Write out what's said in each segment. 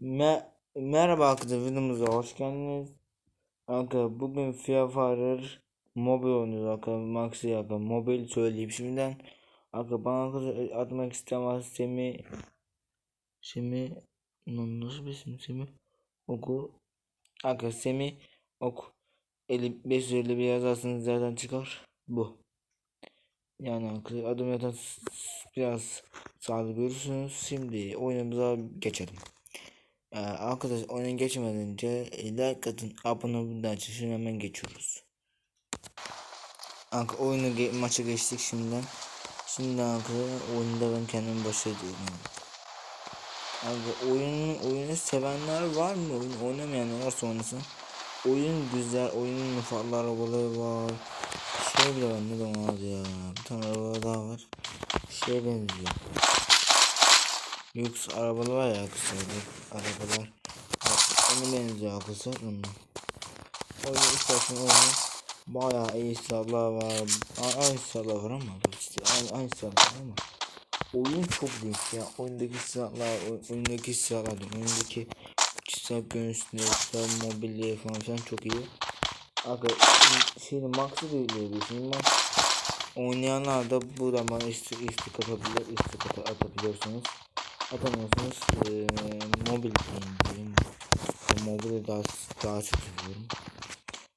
Me Merhaba arkadaşlar videomuza hoş geldiniz. Arkadaşlar bugün Firefighter mobil oynuyoruz arkadaşlar. Maxi arkadaşlar mobil söyleyeyim şimdiden. Arkadaşlar bana arkadaşlar atmak istemez Semi Semi nasıl bir isim Semi Oku Arkadaşlar Semi Ok 5550 bir yazarsanız zaten çıkar bu. Yani arkadaşlar adım zaten biraz sağlı görürsünüz. Şimdi oyunumuza geçelim. Ee, arkadaş oyuna geçmeden önce e, like atın abone olun şimdi hemen geçiyoruz. Arka oyunu ge maça geçtik şimdiden. Şimdi arkadaşlar oyunda ben kendim başlıyorum. Abi oyunu oyunu sevenler var mı? Oyun oynamayanlar varsa oynasın. Oyun güzel, oyunun farklı arabaları var. Şey bile var ne zaman vardı ya. Bir tane araba daha var. Şeye benziyor. Lüks arabalar var ya kısaca arabalar. Ona benziyor arkadaşlar onunla. Oyun istersen oyunu bayağı iyi silahlar var. Aynı silahlar var ama işte aynı, aynı silahlar var ama oyun çok büyük ya. Oyundaki silahlar, oy- oyundaki silahlar, oyundaki kişisel görüntüleri, silah mobilya falan filan çok iyi. Arkadaşlar şimdi Max'ı da Şimdi Max oynayanlar da buradan bana istek, istek atabilir, istek at atabiliyorsunuz atamıyorsunuz e, mobil diyeyim mobil daha daha çok seviyorum.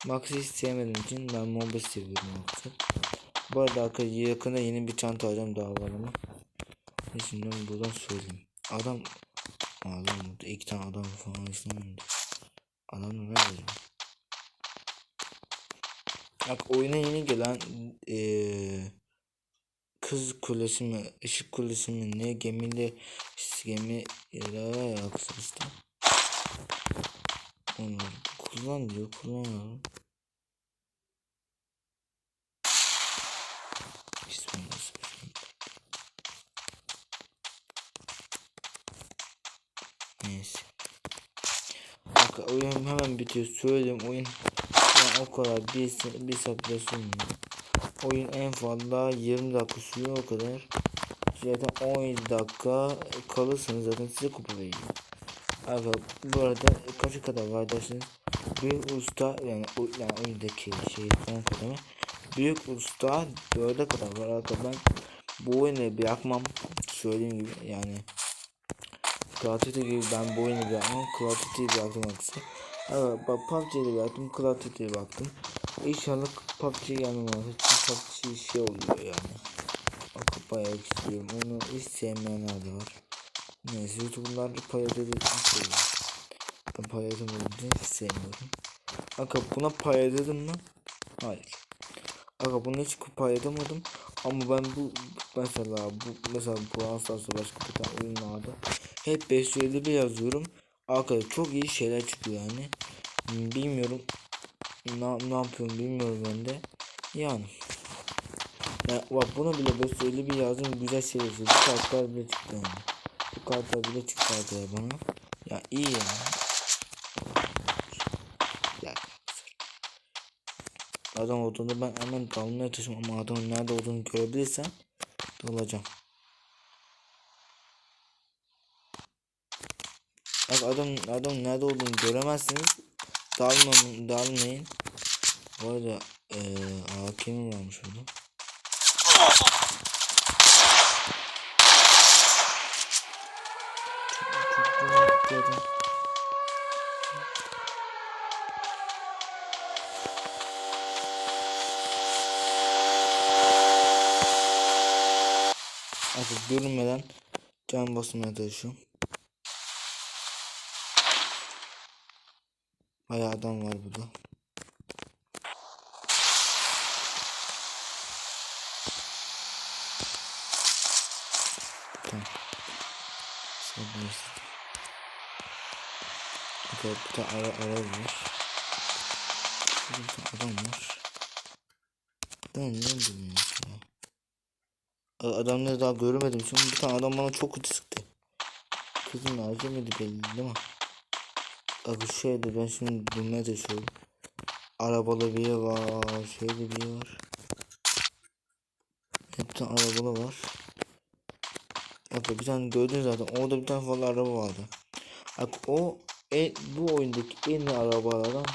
Max'i sevmediğim için ben mobil seviyorum Max'ı bu arada arkadaşlar yakında yeni bir çanta alacağım daha var ama. Şimdi buradan söyleyeyim. Adam adam burada. İki tane adam falan istemiyorum adam ne nerede Bak oyuna yeni gelen eee Kız kulesi mi, ışık kulesi mi ne gemide gemi ya yoksa işte. Onu kullan diyor, kullanıyorum. İsmi nasıl? Neyse. Bak oyun hemen bitiyor. Söyleyeyim oyun yani o kadar bir, bir saat bile sürmüyor. Oyun en fazla 20 dakika sürüyor o kadar. Zaten 17 dakika kalırsanız zaten size kupa veriyor. Abi bu arada kaça kadar var dersiniz. Büyük usta yani yani oyundaki şey son kademe. Büyük usta 4'e kadar var arka ben bu oyunu bırakmam söylediğim gibi yani Duty gibi ben bu oyunu bırakmam Duty'yi bıraktım aksi. Evet bak PUBG'yi bıraktım Duty'ye baktım. İnşallah PUBG gelmem lazım. Çünkü PUBG şey oluyor yani. Bayağı istiyorum. Onu hiç sevmeyenler de var. Neyse YouTuber'lar pay ödediği için seviyorum. Ben pay ödemediğim hiç sevmiyorum. Aga buna pay ödedim mi? Hayır. Aga bunu hiç pay ödemedim. Ama ben bu mesela bu mesela bu Ansas'ta başka bir tane oyunlarda hep 551 yazıyorum. Arkadaşlar çok iyi şeyler çıkıyor yani. Bilmiyorum ne, ne yapıyorum bilmiyorum ben de. Yani. Ya bak bunu bile böyle söyle bir yazdım güzel yazıyor. Bu kartlar bile çıktı yani. Bu kartlar bile çıktı arkadaşlar bana. Ya iyi ya. Ya. Adam olduğunu ben hemen dalmaya taşım ama adamın nerede olduğunu görebilirsem dalacağım. Bak adam adam nerede olduğunu göremezsiniz. Dalmayın, dalmayın. Bu arada ee, hakim varmış burada. Güzel Artık görünmeden can basmaya çalışıyorum. Bayağı adam var burada. Okay, bir tane ara, ara var. Burada adam var. Ben ne bileyim ya. Adamları daha görmedim. Şimdi bir tane adam bana çok kötü sıktı. Kızım harcamadı belli değil mi? Abi şeyde ben şimdi bulmaya çalışıyorum. Arabalı bir var. Şeyde bir var. Hep tane arabalı var. Bak bir tane gördün zaten. Orada bir tane falan araba vardı. Bak o en, bu oyundaki en iyi arabalardan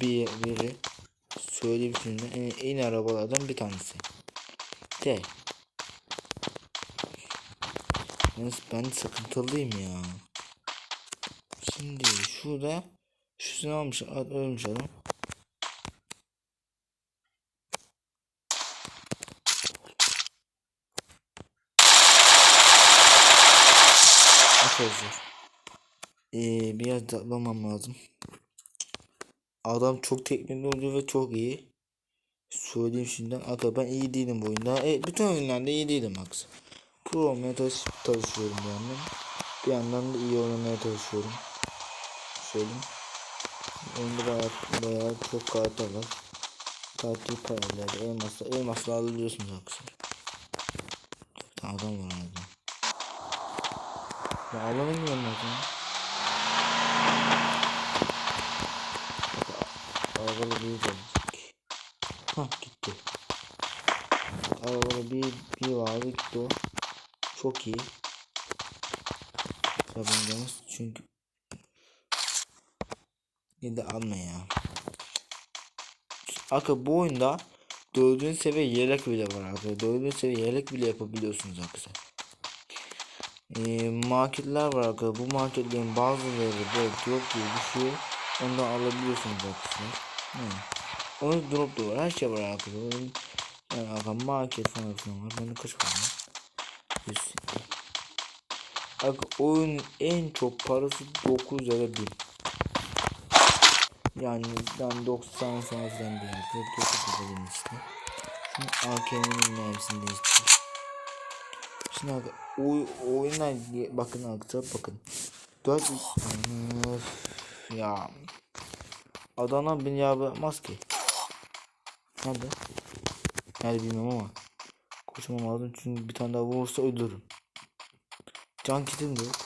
bir biri. Söyleyeyim şimdi en, en iyi arabalardan bir tanesi. De. Yalnız ben sıkıntılıyım ya. Şimdi şurada şusunu almış ölmüş adam. Arkadaşlar. Ee, biraz datlamam lazım. Adam çok teknoloji ve çok iyi. Söyleyeyim şimdiden. Aga ben iyi değilim bu oyunda. E, bütün oyunlarda iyi değilim Max. Pro olmaya çalış- çalışıyorum bir yandan. Bir yandan da iyi oynamaya çalışıyorum. Söyleyeyim. Oyunda bayağı, bayağı çok kartı var. Kartı paralar, elmasla, elmasla alıyorsunuz arkadaşlar. Adam var orada. Ya alamıyorum ya. Arabalı bir gelecek. Hah gitti. Arabalı bir, bir vardı gitti o. Çok iyi. Tabancanız çünkü Yine de alma ya. Aka bu oyunda dördüncü seviye yelek bile var arkadaşlar. Dördüncü seviye yelek bile yapabiliyorsunuz arkadaşlar. Ee, marketler var arkadaşlar. Bu marketlerin bazıları böyle drop gibi düşüyor. Ondan alabiliyorsunuz arkadaşlar. Evet. Onun drop da var. Her şey var arkadaşlar. Yani arkadaşlar market falan var. Bende kaç var lan? 100. Bak oyunun en çok parası 9 ya da 1000. Yani ben 90 falan filan bir yerde 9 edelim işte. Şimdi AKM'nin mermisini değiştir. Şimdi bak oy, oyunlar bakın arkadaşlar bakın. 4 Öf, ya Adana beni yapmaz ki. Nerede? Nerede bilmiyorum ama. Koşmam lazım çünkü bir tane daha vurursa öldürürüm. Can kitim de yok.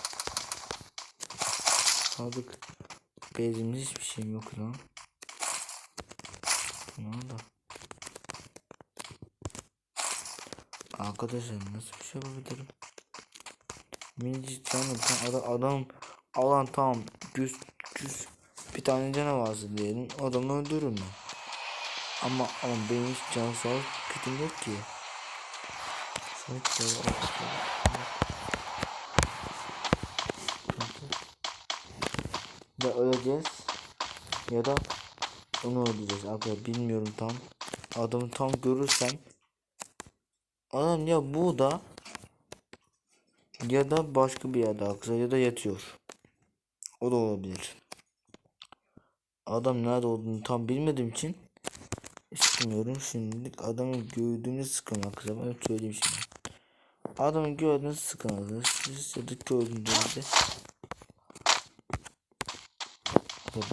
Sadık. Bezimde hiçbir şeyim yok lan. Tamam da. Arkadaşlar nasıl bir şey yapabilirim? Minicik canım tam adam, adam alan tamam güz güz bir tane canavar diyelim adamı öldürürüm ben. Ama ama benim hiç can sağlık kitim yok ki. Sanki ya öleceğiz ya da onu öldüreceğiz. Abi bilmiyorum tam. Adamı tam görürsem adam ya bu da ya da başka bir yerde aksa ya da yatıyor. O da olabilir adam nerede olduğunu tam bilmediğim için istemiyorum şimdilik adamı gördüğünü sıkın aksa ben söyleyeyim şimdi adamı gördüğünüz arkadaşlar siz ya da gördüğünüzde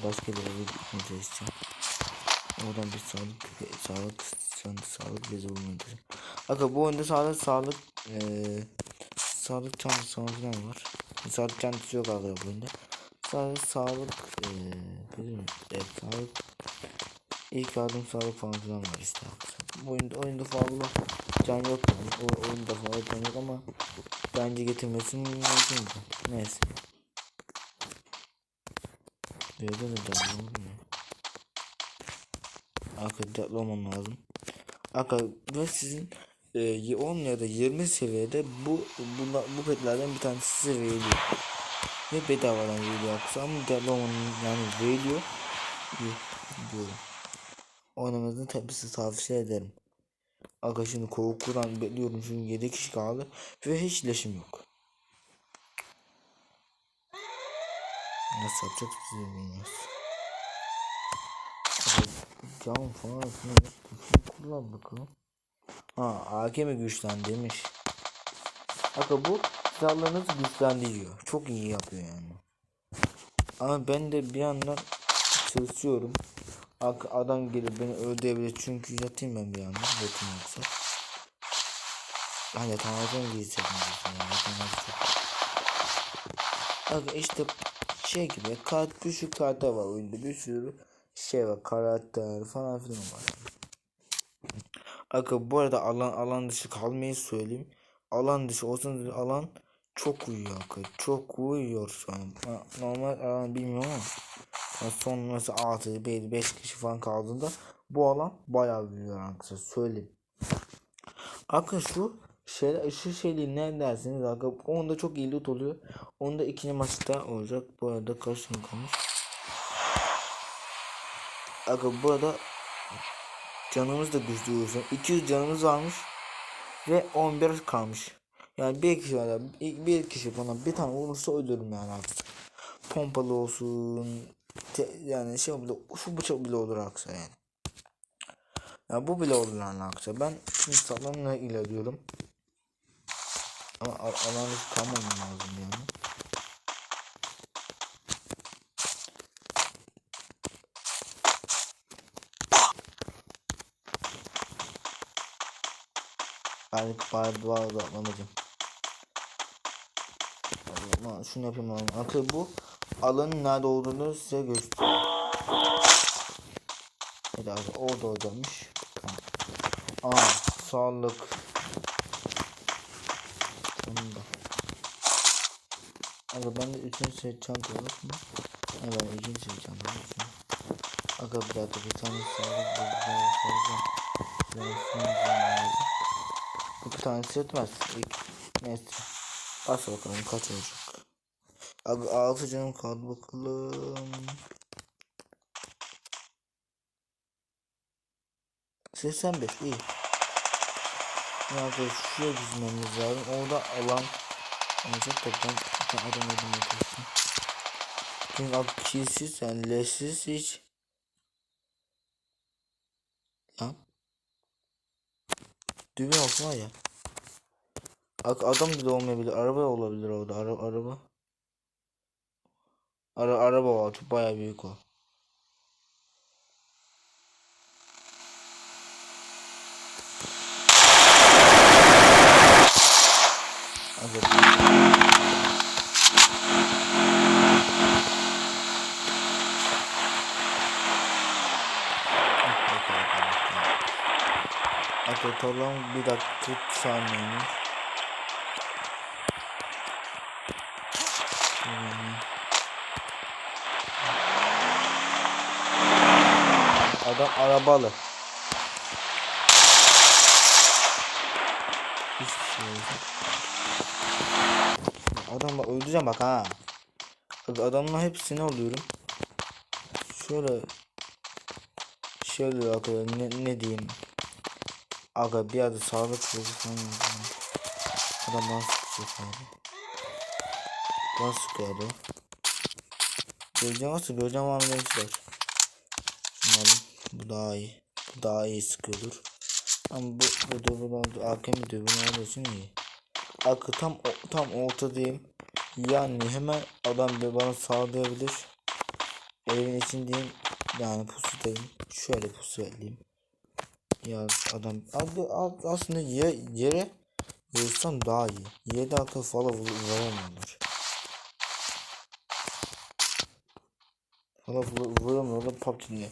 başka bir eve gitmeye çalışacağım. Oradan bir sağlık sağlık sağlık, sağlık bezi çalışacağım. Aga bu oyunda sağlık sağlık eee sağlık çantası falan var. Sağlık çantası yok aga bu oyunda. Sağlık sağlık bizim evet sağlık ilk adım sağlık falan filan var işte. Bu oyunda oyunda fazla can yok yani. O oyunda fazla can yok ama bence getirmesin mümkün Neyse. Böyle de canlı olur mu? Arka dikkatli olmam lazım. Arka ve sizin e, 10 ya da 20 seviyede bu buna, bu petlerden bir tanesi size veriliyor. Ve bedavadan veriliyor arkadaşlar ama dikkatli olmanın yani veriliyor. Diyorum. Oynamanızı tabi size tavsiye ederim. Aga şimdi korkudan bekliyorum çünkü 7 kişi kaldı ve hiç iletişim yok. Nasıl yapacak bizi bilmiyoruz. Cam falan kullan bakalım. Ha AK mi güçlendirmiş. Bakın bu silahlarınızı güçlendiriyor. Çok iyi yapıyor yani. Ama ben de bir yandan çalışıyorum. Adam gelip beni öldürebilir çünkü yatayım ben bir yandan. Yatayım yoksa. Ben yatamayacağım diye hissettim. Bakın işte şey gibi kart küçük karta var oyunda bir sürü şey var karakter falan filan var. Aga bu arada alan alan dışı kalmayı söyleyeyim. Alan dışı olsanız alan çok uyuyor. Çok uyuyor şu an. Normal alan bilmiyorum ama yani son mesela 6 5, 5 kişi falan kaldığında bu alan bayağı uyuyor arkadaşlar söyleyeyim. Arkadaşlar şu şey, şu şeyliği ne dersiniz arkadaşlar onda çok iyi loot oluyor. Onda ikinci maçta olacak. Bu arada kaç tane kalmış? Arkadaşlar burada canımız da güçlü olsun. 200 canımız varmış ve 11 kalmış. Yani bir kişi var bir kişi bana bir tane olursa ölürüm yani artık. Pompalı olsun te, yani şey bile şu bıçak bile olur aksa yani. Ya bu bile olur yani aksa. Ben şimdi salonla ilerliyorum. Ama al- alanı kalmam lazım yani. Bari bari bari da atlamayacağım. Ama şunu yapayım lan. Akıl bu alanın nerede olduğunu size gösteriyor. Bir daha orada. Tamam. Aa sağlık. Sonunda. Aga ben de üçüncü set çanta olur mu? Ben ikinci set çanta olur Aga bir dakika bir tane sağlık bir tane sağlık. Bir tanesi yetmez. İlk, neyse. Bas bakalım kaç olacak. Abi altı canım kaldı bakalım. 85 iyi. Yani şuraya gitmemiz lazım. Orada alan olacak tane adam ödüm yapıyorsun. Çünkü abi kilsiz yani leşsiz hiç. Lan. Düğün olsun ya. Adam bile olmayabilir. Araba olabilir orada. Ara araba. Ara araba var. Bayağı büyük o. Toplam bir dakika 40 saniye. Hmm. Adam arabalı. Şey. Adam bak öldüreceğim bak ha. Bak adamla hepsini alıyorum. Şöyle şöyle arkadaşlar ne, ne diyeyim. Aga bir adı sağlık falan. Adam bana sıkacak abi. Bana sıkıyor abi. Göreceğim nasıl göreceğim var mı demişler. Alayım. Bu daha iyi. Bu daha iyi sıkıyordur. Ama bu bu hakem diyor. Bunu olduğu için iyi. Akı tam tam ortadayım. Yani hemen adam bir bana sağlayabilir. Evin içindeyim. Yani pusudayım. Şöyle pusu edeyim. Ya adam abi abi aslında ye, yere vursam daha iyi. Yerde akıl falan vur, vuramıyorlar. Vur, vuramıyorlar PUBG'de.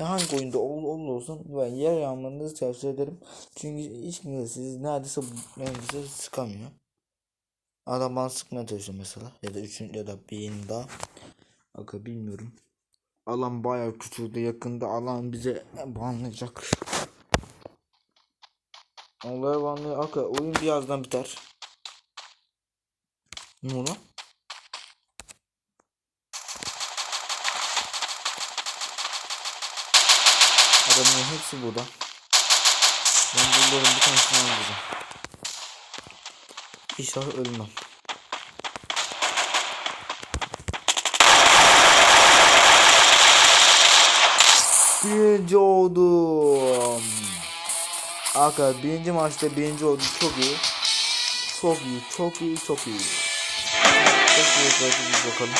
Ya hangi oyunda ol, ol olsun ben yer yağmanızı tavsiye ederim. Çünkü hiç kimse siz neredeyse neredeyse sıkamıyor. Adam bana sıkmaya çalışıyor mesela. Ya da üçün ya da birini daha. Aga bilmiyorum. Alan bayağı küçüldü yakında alan bize banlayacak. Allah'a banlıyor. Aga oyun birazdan biter. Ne oldu? Adamların hepsi burada. Ben bunların bir tanesini alacağım. İnşallah ölmem. Birinci oldum. Arkadaşlar birinci maçta birinci oldum. Çok iyi. Çok iyi, çok iyi, çok iyi. Çok iyi hadi bakalım.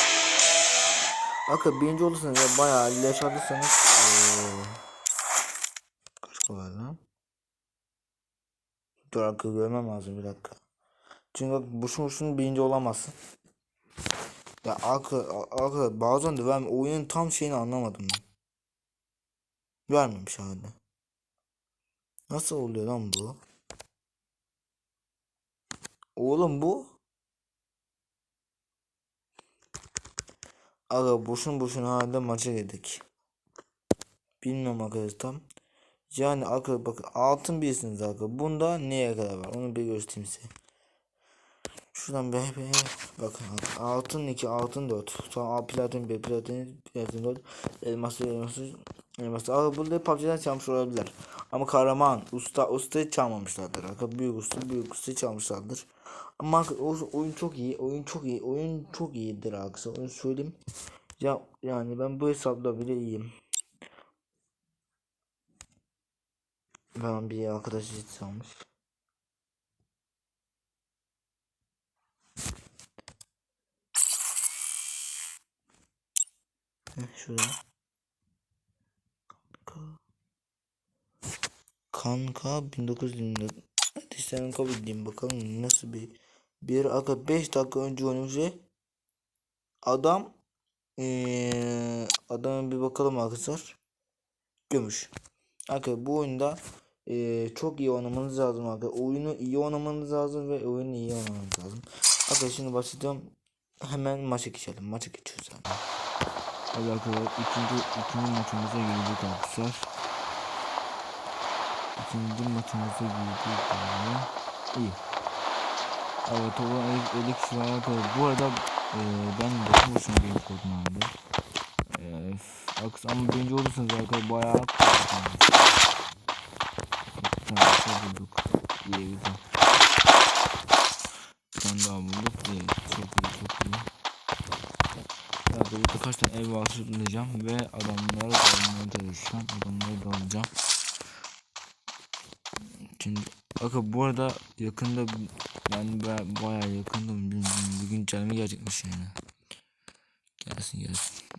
Arkadaşlar birinci olursanız bayağı leş alırsanız eee, sonra. Dur hakkı görmem lazım bir dakika. Çünkü boşun boşun birinci olamazsın. Ya arkadaşlar bazen de vermiyor. Oyunun tam şeyini anlamadım ben. Vermemiş halde. Nasıl oluyor lan bu? Oğlum bu? Aga boşun boşun halde maça girdik. Bilmiyorum arkadaşlar tam. Yani arkadaşlar bakın altın birsiniz arkadaşlar. Bunda neye kadar var onu bir göstereyim size. Şuradan bir, bir bakın altın 2 altın 4 sonra platin 1 platin platin 4 elması elması elması Aga burada PUBG'den çalmış olabilirler. Ama kahraman usta ustayı çalmamışlardır. Arkadaşlar büyük usta büyük ustayı çalmışlardır. Ama o- oyun çok iyi oyun çok iyi oyun çok iyidir arkadaşlar onu söyleyeyim. Ya yani ben bu hesapla bile iyiyim. Ben bir arkadaş hiç almış. Heh, şurada. Kanka 1924 Hadi sen kabul edeyim bakalım nasıl bir bir aga 5 dakika önce oynamış adam eee adama bir bakalım arkadaşlar gümüş Arkadaşlar bu oyunda eee, çok iyi oynamanız lazım arkadaşlar oyunu iyi oynamanız lazım ve oyunu iyi oynamanız lazım Arkadaşlar şimdi başlayacağım hemen maça geçelim maça geçiyoruz yani. Hadi arkadaşlar ikinci, ikinci maçımıza girdik arkadaşlar. İkinci maçımıza girdik yani. İyi. Evet o ilk, ilk şu. Bu arada e, ben bakım boşuna bir kodum aldım. E, ama birinci olursanız arkadaşlar bayağı daha bulduk. Güzel. Bir tane daha bulduk. İyi. Çok iyi çok iyi. Ya böyle birkaç tane ev bahsedeceğim ve adamları dalmaya çalışacağım. Adamları dalacağım. Şimdi bakın bu arada yakında yani baya, bayağı yakında bir güncelleme gelecekmiş yani. Gelsin gelsin.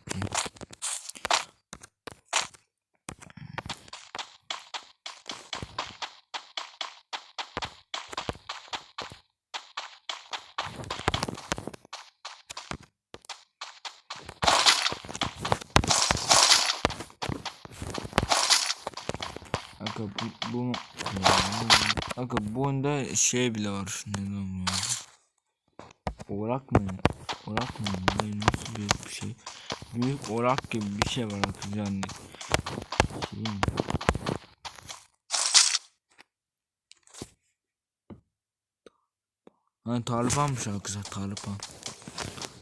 Aga bu, bu Aga bu oyunda şey bile var. Ne lan bu ya? Orak mı? Orak mı? Ne nasıl bir, bir şey? Büyük orak gibi bir şey var artık yani. Şey mi? Hani Talibanmış arkadaşlar Taliban.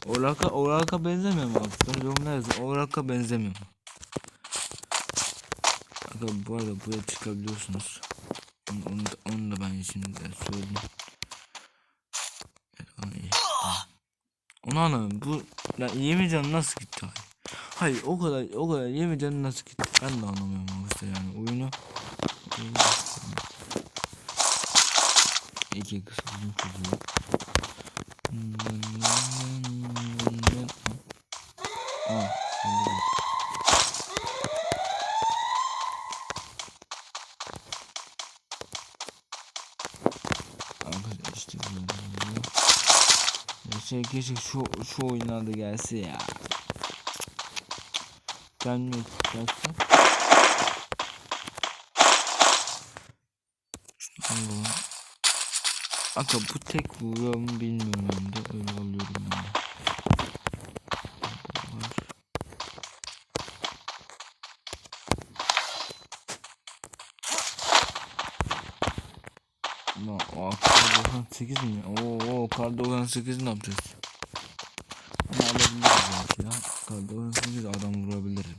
Orak'a Orak'a benzemiyor mu arkadaşlar? Yorumlar yazın. Orak'a benzemiyor mu? Aga bu arada buraya çıkabiliyorsunuz. Onu, onu, da, onu da ben şimdi de söyleyeyim. Evet, onu, iyi. Onu anlamıyorum. Bu ya yemeyeceğim nasıl gitti? Hayır. Hayır o kadar o kadar yemeyeceğim nasıl gitti? Ben de anlamıyorum arkadaşlar yani oyunu. oyunu İki kısmını çözüyor. Aa, sen de Arkadaşlar işte böyle. Ya şey keşke şu şu oyunlarda gelse ya. Gelmiyor gelse. Şunu. Aka bu tek vuruyor mu bilmiyorum ben de öyle alıyorum ben de. Lan o kar 98 mi? Oo, o kar 98 ne yapacağız? Belki ya. Kar 98 adam vurabilirim.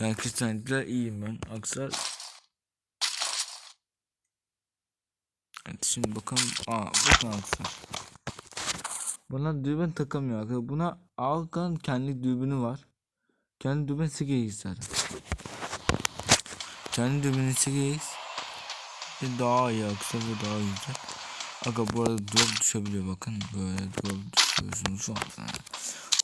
Yani Kristiyanlıkla iyiyim ben. Aksar Evet şimdi bakalım. Aa bakın aksar. Buna dürbün takamıyor arkadaşlar. Buna Alkan kendi dürbünü var. Kendi dürbün 8 zaten. Kendi dürbünü 8 ve daha iyi aksa ve daha güzel. Aga bu arada drop düşebiliyor bakın böyle drop düşüyorsunuz şu an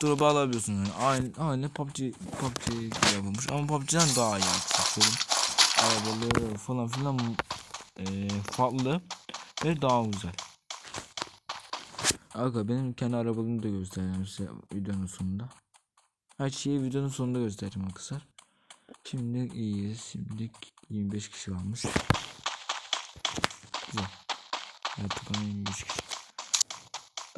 yani. Drop alabiliyorsunuz yani aynı, aynı PUBG, PUBG gibi yapılmış ama PUBG'den daha iyi aksa söyleyeyim. Arabaları falan filan e, farklı ve daha güzel. Aga benim kendi arabalımı da göstereceğim size videonun sonunda. Her şeyi videonun sonunda göstereceğim arkadaşlar. Şimdi iyiyiz. Şimdi 25 kişi kalmış. Güzel. Bana 25 kişi.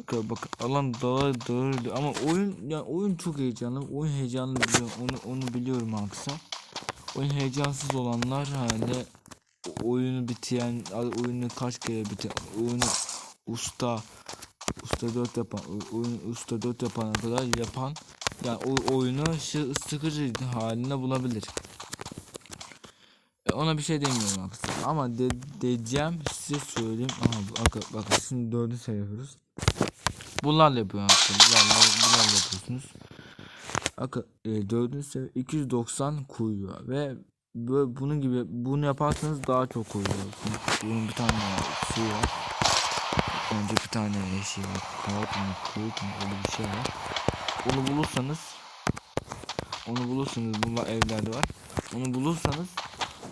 Arka bak alan dağır dağırdı ama oyun yani oyun çok heyecanlı. Oyun heyecanlı biliyorum. Onu onu biliyorum aksa. Oyun heyecansız olanlar hani oyunu bitiren oyunu kaç kere biten oyunu usta usta 4 yapan oyun usta 4 yapana kadar yapan yani o oyunu sıkıcı haline bulabilir. E, Ona bir şey demiyorum aslında. Ama de, diyeceğim size söyleyeyim. Aha bakın bakın şimdi dördü seviyoruz. Bunlarla yapıyorum aslında. Bunlarla, bunlarla yapıyorsunuz. Bakın e, dördüncü seviye 290 koyuyor ve böyle bunun gibi bunu yaparsanız daha çok koyuyor. Bunun bir tane şey var. Önce bir tane şey var. Kağıt mı, kağıt mı öyle bir şey var. Onu bulursanız onu bulursanız bunlar evlerde var. Onu bulursanız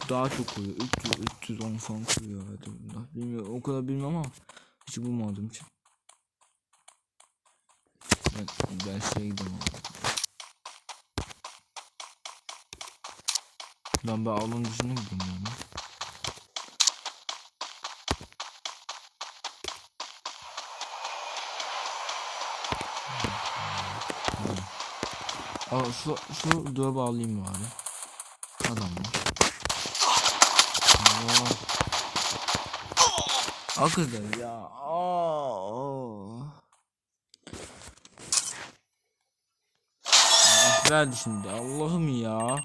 daha çok koyuyor. 300 310 falan koyuyor herhalde bunlar. Bilmiyorum o kadar bilmem ama hiç bulmadığım için. Ben, ben şey gidiyorum. Lan ben alanın dışına gidiyorum yani. Aa şu şu dura bağlayayım bari. Adam var. Aa. Hakikaten ya. Aa. Ah, Verdi şimdi Allah'ım ya.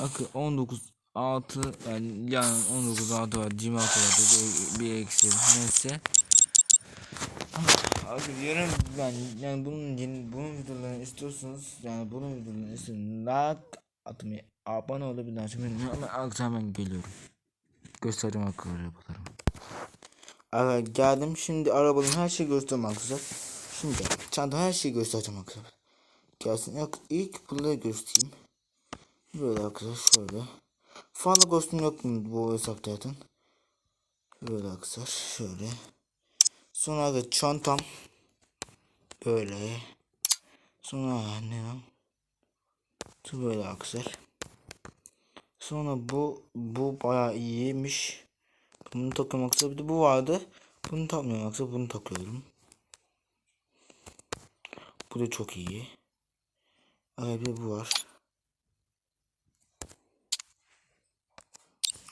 Bakın 19 6 yani, yani 19 6 var. Cim 6 var. Bir, bir eksi. Neyse. Abi diyorum ben yani bunun bunun videolarını istiyorsanız yani bunun videolarını istiyorsanız like atmayı abone olabilir açmayı ama akşam ben geliyorum. Göstereyim akıllı arabalarımı. Ara geldim şimdi arabanın her şeyi göstereyim arkadaşlar. Şimdi çanta her şeyi göstereceğim arkadaşlar. Gelsin ilk, ilk bunları göstereyim. Böyle arkadaşlar şöyle. Fazla kostüm yok mu bu hesapta zaten. Böyle arkadaşlar şöyle. Sonra da çantam. Böyle. Sonra ne lan? Şu Böyle arkadaşlar. Sonra bu bu bayağı iyiymiş. Bunu takıyorum arkadaşlar. Bir de bu vardı. Bunu takmıyorum arkadaşlar. Bunu takıyorum. Bu da çok iyi. De bu var.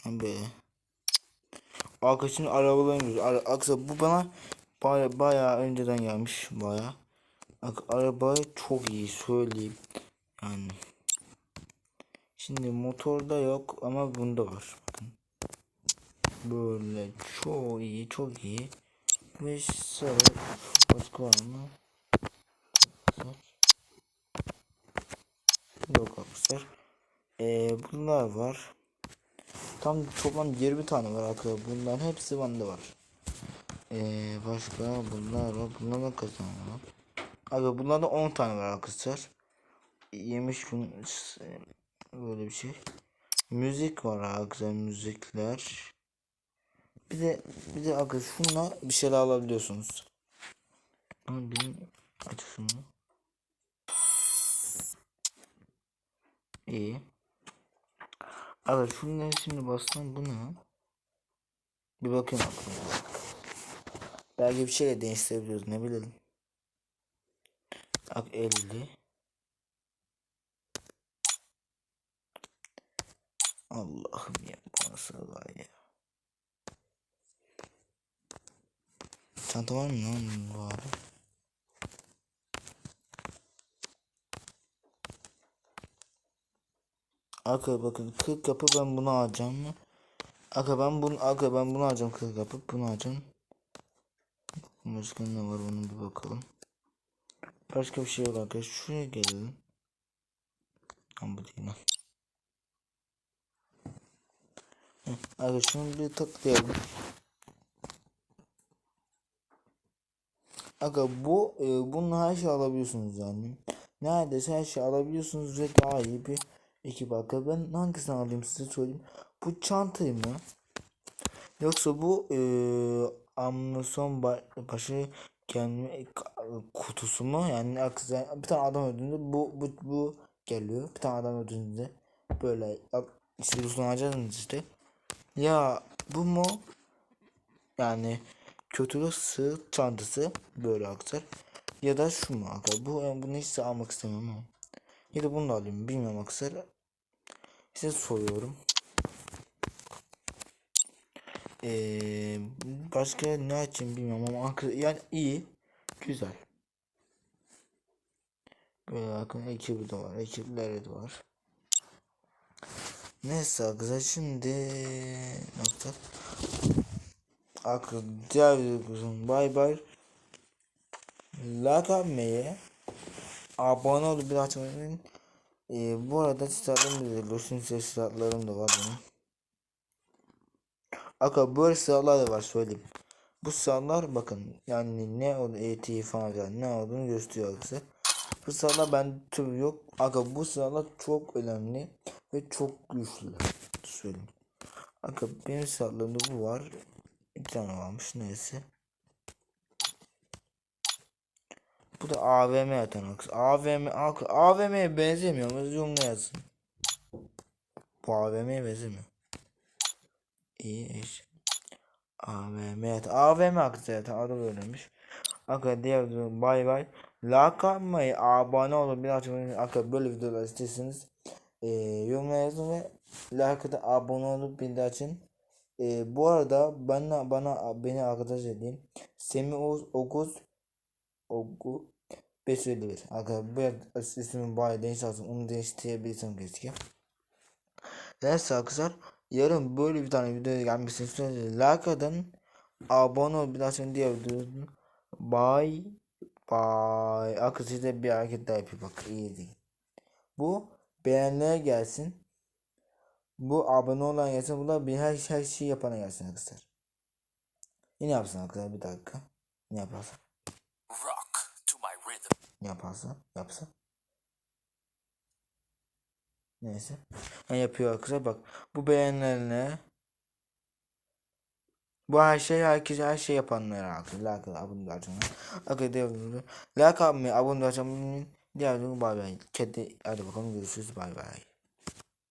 Hem böyle. Arkadaşın arabalarını görüyoruz. Ara, arkadaşlar bu bana baya, bayağı önceden gelmiş. Bak araba çok iyi söyleyeyim. Yani. Şimdi motorda yok ama bunda var. Bakın. Böyle çok iyi çok iyi. Ve sarı başka var mı? Arkadaşlar. Yok arkadaşlar. Ee, bunlar var. Tam toplam 20 tane var arkadaşlar. Bunların hepsi bende var. Ee, başka bunlar var. Tane var? Abi bunlarda 10 tane var arkadaşlar. Yemiş gün böyle bir şey. Müzik var arkadaşlar müzikler. Bir de bir de arkadaşlar şunla bir şeyler alabiliyorsunuz. Ama benim aç şunu. İyi. Evet şunları şimdi bassam bu ne? Bir bakayım arkadaşlar. Belki bir şeyle değiştirebiliyoruz ne bilelim. Ak 50. Allah'ım ya nasıl olay ya. Çanta var mı lan var? Arka bakın 40 kapı ben bunu alacağım? Arka ben bunu arka ben bunu alacağım 40 kapı bunu alacağım. Başka ne var onu bir bakalım. Başka bir şey yok arkadaşlar. Şuraya gelelim. Ama bu değil lan. Arkadaşlar şunu bir tıklayalım. Aga bu e, bunu her şey alabiliyorsunuz yani. Neredeyse her şey alabiliyorsunuz ve daha iyi bir ekip arka. Ben hangisini alayım size söyleyeyim. Bu çantayı mı? Yoksa bu e, Amazon ba- başı gelme kutusu mu? Yani bir tane adam öldüğünde bu bu bu geliyor. Bir tane adam öldüğünde böyle işte alacaksınız işte. Ya bu mu? Yani kötülük sırt çantası böyle arkadaşlar. Ya da şu mu arkadaşlar? Bu yani bunu hiç almak istemem ama. Ya da bunu da alayım bilmiyorum arkadaşlar. Size soruyorum. Ee, başka ne açayım bilmiyorum ama arkadaşlar yani iyi. Güzel. Böyle arkadaşlar ekibi de var. Ekipleri de var. Neyse arkadaşlar şimdi yapacağız? Arkadaşlar diğer videomuzun bay bay. Like atmayı, abone olup bir açmayı. Ee, bu arada silahlarım da Losin silahlarım da var benim. Arkadaşlar böyle silahlar da var söyleyeyim. Bu silahlar bakın yani ne oldu ET falan filan ne olduğunu gösteriyor arkadaşlar. Bu silahlar ben tüm yok. Aga bu silahlar çok önemli ve çok güçlü. Söyleyeyim. Aga benim silahlarımda bu var. Bir tane varmış neyse. Bu da AVM atan aks. AVM AVM'ye benzemiyor mu? Zoom ne yazsın? Bu AVM'ye benzemiyor. İyi iş. AVM at AVM aksi zaten adı böylemiş. Arkadaşlar diğer videoda bay bay. Like atmayı, abone olun bir açmayı. Arkadaşlar böyle videolar isterseniz e, yorumlara yazın ve like atıp abone olup de açın. E, bu arada bana bana beni arkadaş edin. Semih Oğuz Okuz Ogu 551. Arkadaşlar bu ismi bayağı değişti aslında onu değiştirebilirsem keşke. Neyse arkadaşlar yarın böyle bir tane video gelmesini istiyorsanız like atın. Abone ol bir daha sonra diğer videoda. Bye bye. Arkadaşlar size bir hareket daha yapayım bak iyi değil. Bu beğenilere gelsin. Bu abone olan gelsin. Bu da bir her, her şeyi yapana gelsin arkadaşlar. Yine yapsın arkadaşlar bir dakika. Ne yaparsa. Yaparsa yapsa. Neyse. Ha, yapıyor arkadaşlar bak. Bu beğenilerine bu her şey herkes her şey yapanlara arkadaşlar. Like abone olacağım. Arkadaşlar videoda like atmayı abone olacağım. Diğer videoda bay bay. Kedi hadi bakalım görüşürüz bay bay.